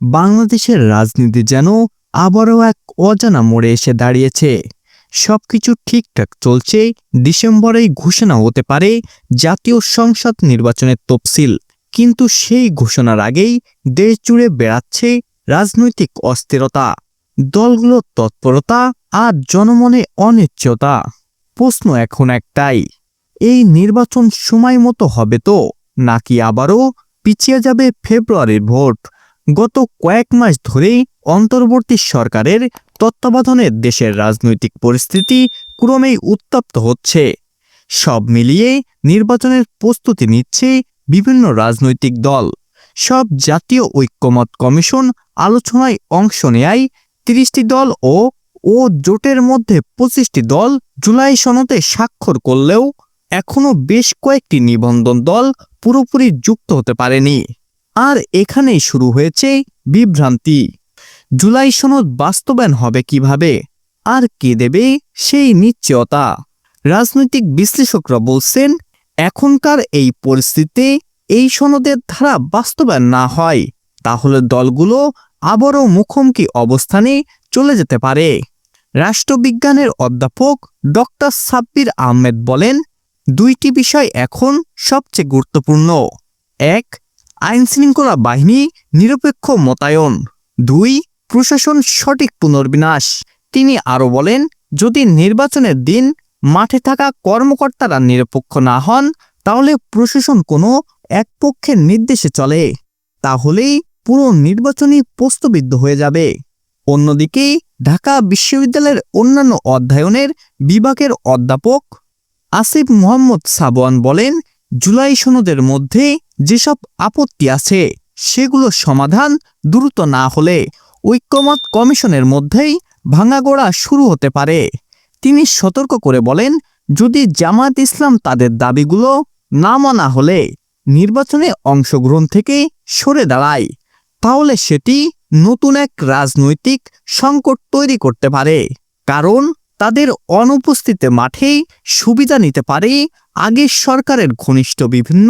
বাংলাদেশের রাজনীতি যেন আবারও এক অজানা মোড়ে এসে দাঁড়িয়েছে। সবকিছু ঠিকঠাক চলছে, ডিসেম্বরেই ঘোষণা হতে পারে জাতীয় সংসদ নির্বাচনের তফসিল। কিন্তু সেই ঘোষণার আগেই দেশ জুড়ে বেড়াচ্ছে রাজনৈতিক অস্থিরতা। দলগুলোর তৎপরতা আর জনমনে অনিশ্চয়তা। প্রশ্ন এখন একটাই, এই নির্বাচন সময় মতো হবে তো, নাকি আবারও পিছিয়ে যাবে ফেব্রুয়ারির ভোট? গত কয়েক মাস ধরেই অন্তর্বর্তী সরকারের তত্ত্বাবধানে দেশের রাজনৈতিক পরিস্থিতি ক্রমেই উত্তপ্ত হচ্ছে। সব মিলিয়ে নির্বাচনের প্রস্তুতি নিচ্ছে বিভিন্ন রাজনৈতিক দল। সব জাতীয় ঐক্যমত কমিশন আলোচনায় অংশ নেয় তিরিশটি দল ও ও জোটের মধ্যে পঁচিশটি দল জুলাই সনদে স্বাক্ষর করলেও এখনও বেশ কয়েকটি নিবন্ধন দল পুরোপুরি যুক্ত হতে পারেনি। আর এখানেই শুরু হয়েছে বিভ্রান্তি। জুলাই সনদ বাস্তবায়ন হবে কীভাবে? আর কে দেবে সেই নিশ্চয়তা? রাজনৈতিক বিশ্লেষকরা বলছেন, এখনকার এই পরিস্থিতিতে এই সনদের ধারা বাস্তবায়ন না হয়, তাহলে দলগুলো আবারও মুখোমুখি অবস্থানে চলে যেতে পারে। রাষ্ট্রবিজ্ঞানের অধ্যাপক ডক্টর সাব্বির আহমেদ বলেন, দুইটি বিষয় এখন সবচেয়ে গুরুত্বপূর্ণ। এক আইনশৃঙ্খলা বাহিনী নিরপেক্ষ মোতায়ন। দুই, প্রশাসন সঠিক পুনর্বিনাশ তিনি আরও বলেন, যদি নির্বাচনের দিন মাঠে থাকা কর্মকর্তারা নিরপেক্ষ না হন, তাহলে প্রশাসন কোনো এক পক্ষের নির্দেশে চলে। তাহলেই পুরো নির্বাচনই প্রস্তবিদ্ধ হয়ে যাবে। অন্যদিকে, ঢাকা বিশ্ববিদ্যালয়ের অন্যান্য অধ্যয়নের বিভাগের অধ্যাপক আসিফ মোহাম্মদ সাবওয়ান বলেন, জুলাই সনদের মধ্যে যেসব আপত্তি আছে, সেগুলো সমাধান দ্রুত না হলে ঐক্যমত কমিশনের মধ্যেই ভাঙাগোড়া শুরু হতে পারে। তিনি সতর্ক করে বলেন, যদি জামাত ইসলাম তাদের দাবিগুলো না মানা হলে নির্বাচনে অংশগ্রহণ থেকে সরে দাঁড়ায়, তাহলে সেটি নতুন এক রাজনৈতিক সংকট তৈরি করতে পারে। কারণ তাদের অনুপস্থিতিতে মাঠেই সুবিধা নিতে পারে আগের সরকারের ঘনিষ্ঠ বিভিন্ন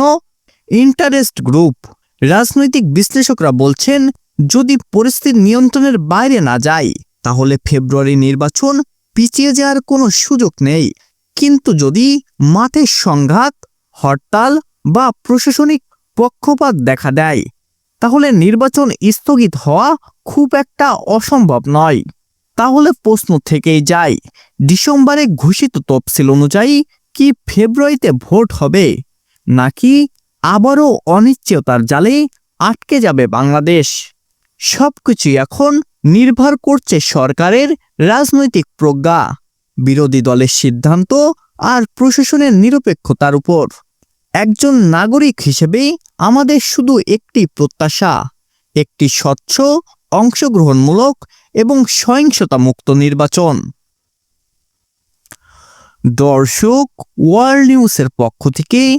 ইন্টারেস্ট গ্রুপ রাজনৈতিক বিশ্লেষকরা বলছেন, যদি পরিস্থিতি নিয়ন্ত্রণের বাইরে না যায়, তাহলে ফেব্রুয়ারি নির্বাচন পিছিয়ে যাওয়ার কোনো সুযোগ নেই। কিন্তু যদি মাঠে সংঘাত, হরতাল বা প্রশাসনিক পক্ষপাত দেখা দেয়, তাহলে নির্বাচন স্থগিত হওয়া খুব একটা অসম্ভব নয়। তাহলে প্রশ্ন থেকেই যায়, ডিসেম্বরে ঘোষিত তফসিল অনুযায়ী কি ফেব্রুয়ারিতে ভোট হবে, নাকি আবারও অনিশ্চয়তার জালে আটকে যাবে বাংলাদেশ। সবকিছু এখন নির্ভর করছে সরকারের রাজনৈতিক প্রজ্ঞা। বিরোধী দলের সিদ্ধান্ত আর প্রশাসনের নিরপেক্ষতার উপর। একজন নাগরিক হিসেবে আমাদের শুধু একটি প্রত্যাশা, একটি স্বচ্ছ, অংশগ্রহণমূলক এবং সহিংসতা মুক্ত নির্বাচন। দর্শক, ওয়ার্ল্ড নিউজের পক্ষ থেকে